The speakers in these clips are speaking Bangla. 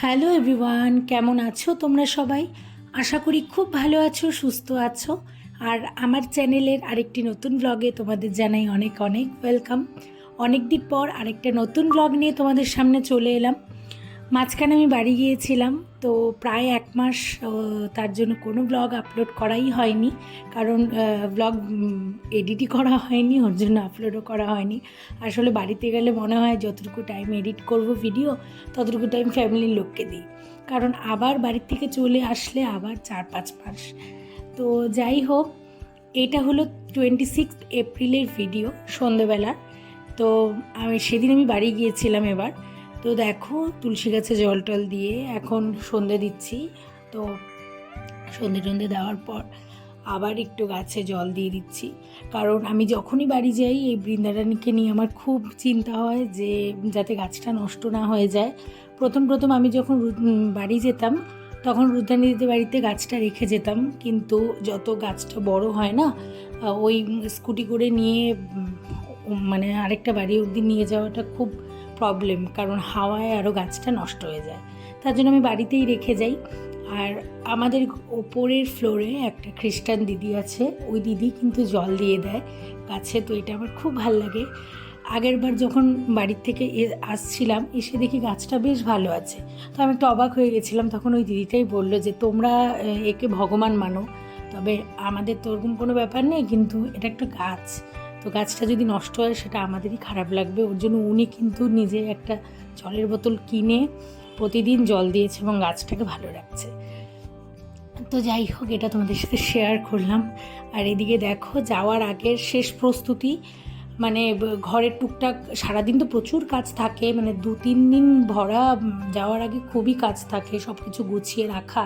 হ্যালো এভরিওয়ান, কেমন আছো তোমরা সবাই? আশা করি খুব ভালো আছো, সুস্থ আছো। আর আমার চ্যানেলের আরেকটি নতুন ব্লগে তোমাদের জানাই অনেক অনেক ওয়েলকাম অনেক দিন পর আরেকটা নতুন ব্লগ নিয়ে তোমাদের সামনে চলে এলাম। মাঝখানে আমি বাড়ি গিয়েছিলাম, তো প্রায় এক মাস তার জন্য কোনো ব্লগ আপলোড করাই হয়নি। কারণ ব্লগ এডিটই করা হয়নি, ওর জন্য আপলোডও করা হয়নি। আসলে বাড়িতে গেলে মনে হয় যতটুকু টাইম এডিট করব ভিডিও ততটুকু টাইম ফ্যামিলির লোককে দিই। কারণ আবার বাড়ির থেকে চলে আসলে আবার চার পাঁচ মাস। তো যাই হোক, এটা হলো টোয়েন্টি সিক্স এপ্রিলের ভিডিও সন্ধেবেলা তো আমি, সেদিন আমি বাড়ি গিয়েছিলাম এবার। তো দেখো, তুলসী গাছে জল টল দিয়ে এখন সন্ধে দিচ্ছি। তো সন্ধে টন্ধে দেওয়ার পর আবার একটু গাছে জল দিয়ে দিচ্ছি। কারণ আমি যখনই বাড়ি যাই, এই বৃন্দারানীকে নিয়ে আমার খুব চিন্তা হয় যে, যাতে গাছটা নষ্ট না হয়ে যায়। প্রথম প্রথম আমি যখন বাড়ি যেতাম, তখন রুদ্রানীদিদের বাড়িতে গাছটা রেখে যেতাম। কিন্তু যত গাছটা বড় হয় না ওই স্কুটি করে নিয়ে মানে আরেকটা বাড়ি অবধি নিয়ে যাওয়াটা খুব প্রবলেম কারণ হাওয়ায় আরও গাছটা নষ্ট হয়ে যায়। তার জন্য আমি বাড়িতেই রেখে যাই। আর আমাদের ওপরের ফ্লোরে একটা খ্রিস্টান দিদি আছে, ওই দিদি কিন্তু জল দিয়ে দেয় গাছে, তো এটা আমার খুব ভালো লাগে। আগের বার যখন বাড়ির থেকে আসছিলাম, এসে দেখি গাছটা বেশ ভালো আছে। তো আমি একটু অবাক হয়ে গেছিলাম, তখন ওই দিদিটাই বলল যে, তোমরা একে ভগবান মানো, তবে আমাদের তো ওরকম কোনো ব্যাপার নেই, কিন্তু এটা একটা গাছ। তো গাছটা যদি নষ্ট হয়, সেটা আমাদেরই খারাপ লাগবে। ওর জন্য উনি কিন্তু নিজে একটা জলের বোতল কিনে প্রতিদিন জল দিয়েছে এবং গাছটাকে ভালো রাখছে। তো যাই হোক, এটা তোমাদের সাথে শেয়ার করলাম। আর এদিকে দেখো, যাওয়ার আগের শেষ প্রস্তুতি মানে ঘরের টুকটাক সারাদিন তো প্রচুর কাজ থাকে মানে দু, তিন দিন ভরা যাওয়ার আগে খুবই কাজ থাকে সব কিছু গুছিয়ে রাখা।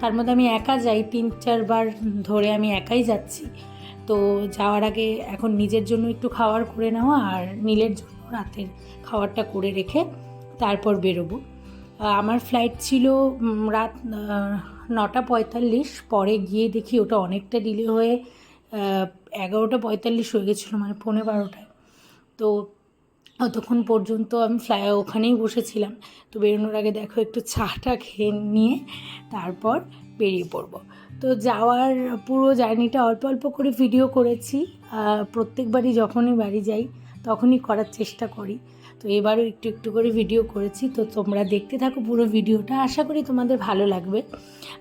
তার মধ্যে আমি একা যাই, তিন, চারবার ধরে আমি একাই যাচ্ছি। তো যাওয়ার আগে এখন নিজের জন্য একটু খাবার করে নেওয়া আর নীলের জন্য রাতের খাবারটা করে রেখে তারপর বেরোবো। আমার ফ্লাইট ছিল রাত নটা পঁয়তাল্লিশ। পরে গিয়ে দেখি ওটা অনেকটা ডিলে হয়ে এগারোটা পঁয়তাল্লিশ হয়ে গেছিল মানে পৌনে বারোটায়। তো অতক্ষণ পর্যন্ত আমি ফ্লাই ওখানেই বসেছিলাম। তো বেরোনোর আগে দেখো একটু চাটা খেয়ে নিয়ে তারপর বেরিয়ে পড়ব। তো যাওয়ার পুরো জার্নিটা অল্প অল্প করে ভিডিও করেছি। প্রত্যেকবারই যখনই বাড়ি যাই, তখনই করার চেষ্টা করি। তো এবারও একটু একটু করে ভিডিও করেছি। তো তোমরা দেখতে থাকো পুরো ভিডিওটা আশা করি তোমাদের ভালো লাগবে।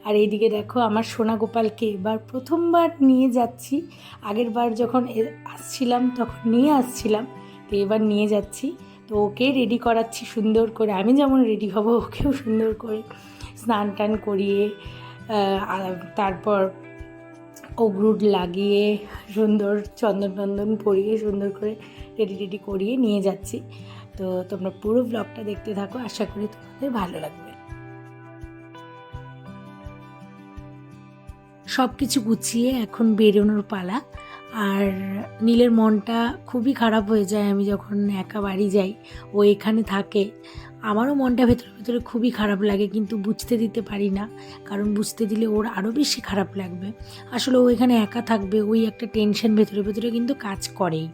আর এইদিকে দেখো, আমার সোনা গোপালকে এবার প্রথমবার নিয়ে যাচ্ছি। আগের বার যখন আসছিলাম, তখন নিয়ে আসছিলাম। তো এবার নিয়ে যাচ্ছি। তো ওকে রেডি করাচ্ছি সুন্দর করে। আমি যেমন রেডি হব, ওকেও সুন্দর করে স্নান টান করিয়ে তারপর অগ্রুড লাগিয়ে সুন্দর চন্দন টন্দন পরিয়ে সুন্দর করে রেডি রেডি করিয়ে নিয়ে যাচ্ছি। তো তোমরা পুরো ব্লগটা দেখতে থাকো, আশা করি তোমাদের ভালো লাগবে। সব কিছু গুছিয়ে এখন বেরোনোর পালা। আর নীলের মনটা খুবই খারাপ হয়ে যায় আমি যখন একা বাড়ি যাই, ও এখানে থাকে। আমারও মনটা ভেতরে ভেতরে খুবই খারাপ লাগে, কিন্তু বুঝতে দিতে পারি না। কারণ বুঝতে দিলে ওর আরও বেশি খারাপ লাগবে। আসলে ও এখানে একা থাকবে, ওই একটা টেনশন ভেতরে ভেতরে কিন্তু কাজ করেই।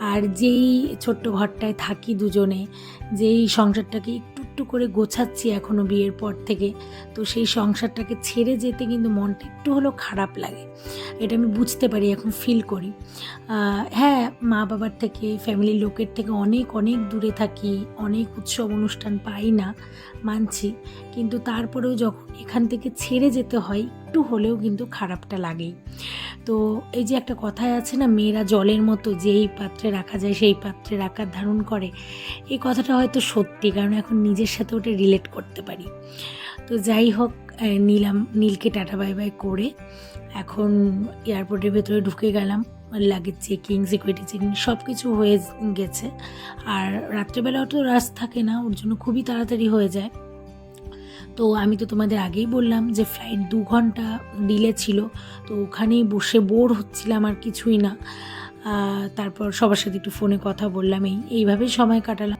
আর যেই ছোট্ট ঘরটায় থাকি দুজনে, যেই সংসারটাকে একটু করে গোছাচ্ছি এখনও বিয়ের পর থেকে। তো সেই সংসারটাকে ছেড়ে যেতে কিন্তু মনটা একটু হলেও খারাপ লাগে। এটা আমি বুঝতে পারি, এখন ফিল করি। হ্যাঁ মা বাবার থেকে ফ্যামিলির লোকের থেকে অনেক অনেক দূরে থাকি, অনেক উৎসব অনুষ্ঠান পাই না, মানছি। কিন্তু তারপরেও যখন এখান থেকে ছেড়ে যেতে হয় একটু হলেও কিন্তু খারাপটা লাগেই। তো এই যে একটা কথায় আছে না, মেয়েরা জলের মতো যেই পাত্রে রাখা যায় সেই পাত্রে রাখার ধারণ করে, এই কথাটা হয়তো সত্যি, কারণ এখন নিজের সাথে ওটা রিলেট করতে পারি। তো যাই হোক নীলাম, নীলকে টাটা বাই বাই করে এখন এয়ারপোর্টের ভেতরে ঢুকে গেলাম লাগেজ চেকিং সিকিউরিটি চেকিং সব কিছু হয়ে গেছে। আর রাত্রেবেলাও তো রাস থাকে না, ওর জন্য খুবই তাড়াতাড়ি হয়ে যায়। তো আমি তো তোমাদের আগেই বললাম যে ফ্লাইট দু ঘণ্টা ডিলে ছিল, তো ওখানেই বসে বোর হচ্ছিলাম আর কিছুই না। তারপর সবার সাথে একটু ফোনে কথা বললাম, এই, এইভাবেই সময় কাটালাম।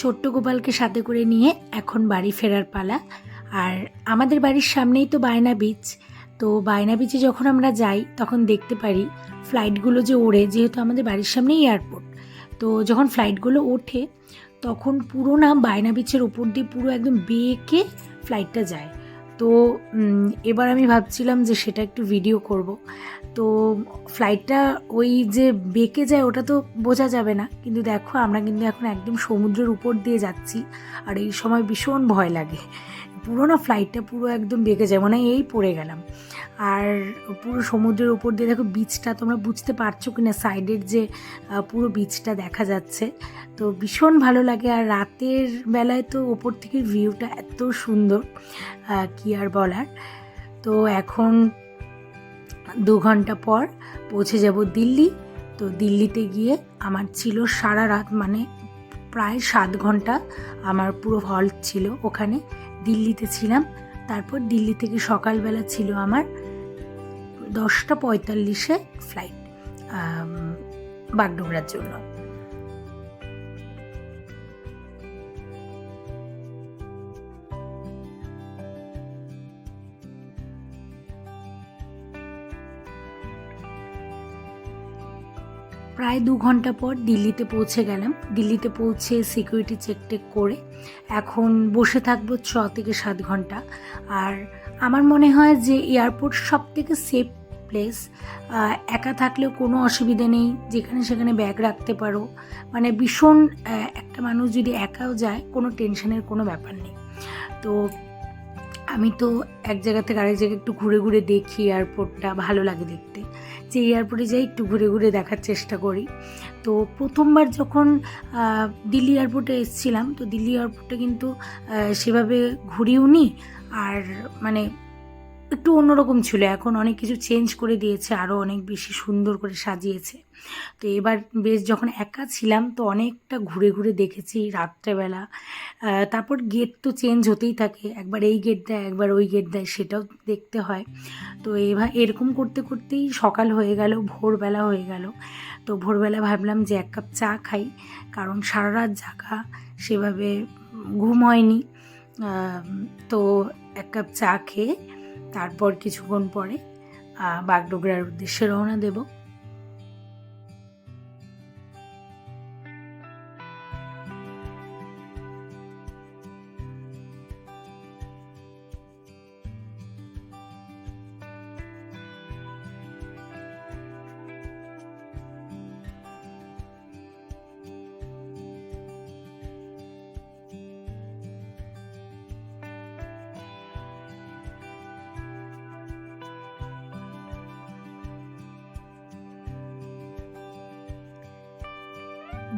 ছোট্ট গোপালকে সাথে করে নিয়ে এখন বাড়ি ফেরার পালা। আর আমাদের বাড়ির সামনেই তো বায়না বিচ তো বায়না বিচে যখন আমরা যাই, তখন দেখতে পারি ফ্লাইটগুলো যে ওড়ে, যেহেতু আমাদের বাড়ির সামনেই এয়ারপোর্ট তো যখন ফ্লাইটগুলো ওঠে, তখন পুরো না বায়না বিচের ওপর দিয়ে পুরো একদম বেঁকে ফ্লাইটটা যায়। তো এবার আমি ভাবছিলাম যে সেটা একটু ভিডিও করব। তো ফ্লাইটটা ওই যে বেঁকে যায় ওটা তো বোঝা যাবে না। কিন্তু দেখো, আমরা কিন্তু এখন একদম সমুদ্রের উপর দিয়ে যাচ্ছি। আর এই সময় ভীষণ ভয় লাগে। পুরো না ফ্লাইটটা পুরো একদম বেঁকে যায় মানে এই পড়ে গেলাম। আর পুরো সমুদ্রের উপর দিয়ে দেখো বিচটা তোমরা বুঝতে পারছ কিনা সাইডের যে পুরো বিচটা দেখা যাচ্ছে। তো ভীষণ ভালো লাগে, আর রাতের বেলায় তো ওপর থেকে ভিউটা এত সুন্দর কি আর বলার। তো এখন দু ঘণ্টা পর পৌঁছে যাব দিল্লি। তো দিল্লিতে গিয়ে আমার ছিল সারা রাত মানে প্রায় সাত ঘণ্টা আমার পুরো হল ছিল ওখানে। দিল্লিতে ছিলাম। তারপর দিল্লি থেকে সকালবেলা ছিল আমার দশটা পঁয়তাল্লিশে ফ্লাইট বাগডোগরার জন্য। প্রায় দু ঘণ্টা পর দিল্লিতে পৌঁছে গেলাম। দিল্লিতে পৌঁছে সিকিউরিটি চেক টেক করে এখন বসে থাকব ছ থেকে সাত ঘণ্টা। আর আমার মনে হয় যে এয়ারপোর্ট সব থেকে সেফ প্লেস একা থাকলেও কোনো অসুবিধে নেই, যেখানে সেখানে ব্যাগ রাখতে পারো। মানে ভীষণ একটা মানুষ যদি একাও যায়, কোনো টেনশনের কোনো ব্যাপার নেই। তো আমি তো এক জায়গা থেকে আরেক জায়গায় একটু ঘুরে ঘুরে দেখি এয়ারপোর্টটা, ভালো লাগে দেখতে। যে এয়ারপোর্টে যাই একটু ঘুরে ঘুরে দেখার চেষ্টা করি। তো প্রথমবার যখন দিল্লি এয়ারপোর্টে এসেছিলাম, তো দিল্লি এয়ারপোর্টে কিন্তু সেভাবে ঘুরিও নি আর মানে একটু অন্যরকম ছিল। এখন অনেক কিছু চেঞ্জ করে দিয়েছে আরও অনেক বেশি সুন্দর করে সাজিয়েছে। তো এবার বেশ যখন একা ছিলাম, তো অনেকটা ঘুরে ঘুরে দেখেছি রাত্রেবেলা তারপর গেট তো চেঞ্জ হতেই থাকে। একবার এই গেট দেয়, একবার ওই গেট দেয়, সেটাও দেখতে হয়। তো এবার এরকম করতে করতেই সকাল হয়ে গেল, ভোরবেলা হয়ে গেল। তো ভোরবেলা ভাবলাম যে এক কাপ চা খাই, কারণ সারা রাত জাগা, সেভাবে ঘুম হয়নি। তো এক কাপ চা খেয়ে তারপর কিছুক্ষণ পরে বাগডোগরার উদ্দেশ্যে রওনা দেব।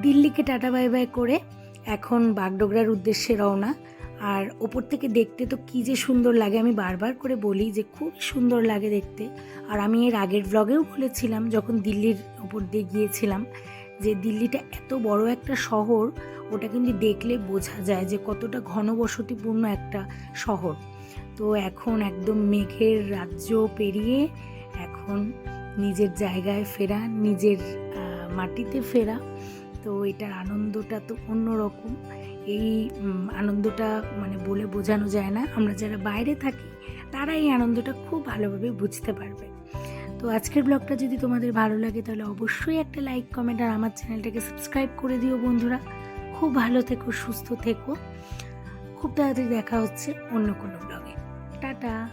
দিল্লিকে টাটা বাই বাই করে এখন বাগডোগরার উদ্দেশ্যে রওনা। আর ওপর থেকে দেখতে তো কী যে সুন্দর লাগে, আমি বারবার করে বলি যে খুব সুন্দর লাগে দেখতে। আর আমি এর আগের ব্লগেও বলেছিলাম, যখন দিল্লির ওপর দিয়ে গিয়েছিলাম, যে দিল্লিটা এত বড় একটা শহর, ওটা কিন্তু দেখলে বোঝা যায় যে কতটা ঘনবসতিপূর্ণ একটা শহর। তো এখন একদম মেঘের রাজ্য পেরিয়ে এখন নিজের জায়গায় ফেরা, নিজের মাটিতে ফেরা। তো এটার আনন্দটা তো অন্যরকম। এই আনন্দটা মানে বলে বোঝানো যায় না। আমরা যারা বাইরে থাকি তারা এই আনন্দটা খুব ভালোভাবে বুঝতে পারবে। তো আজকের ব্লগটা যদি তোমাদের ভালো লাগে, তাহলে অবশ্যই একটা লাইক, কমেন্ট আর আমার চ্যানেলটাকে সাবস্ক্রাইব করে দিও বন্ধুরা। খুব ভালো থেকো, সুস্থ থেকো। খুব তাড়াতাড়ি দেখা হচ্ছে অন্য কোনো ব্লগে। টাটা।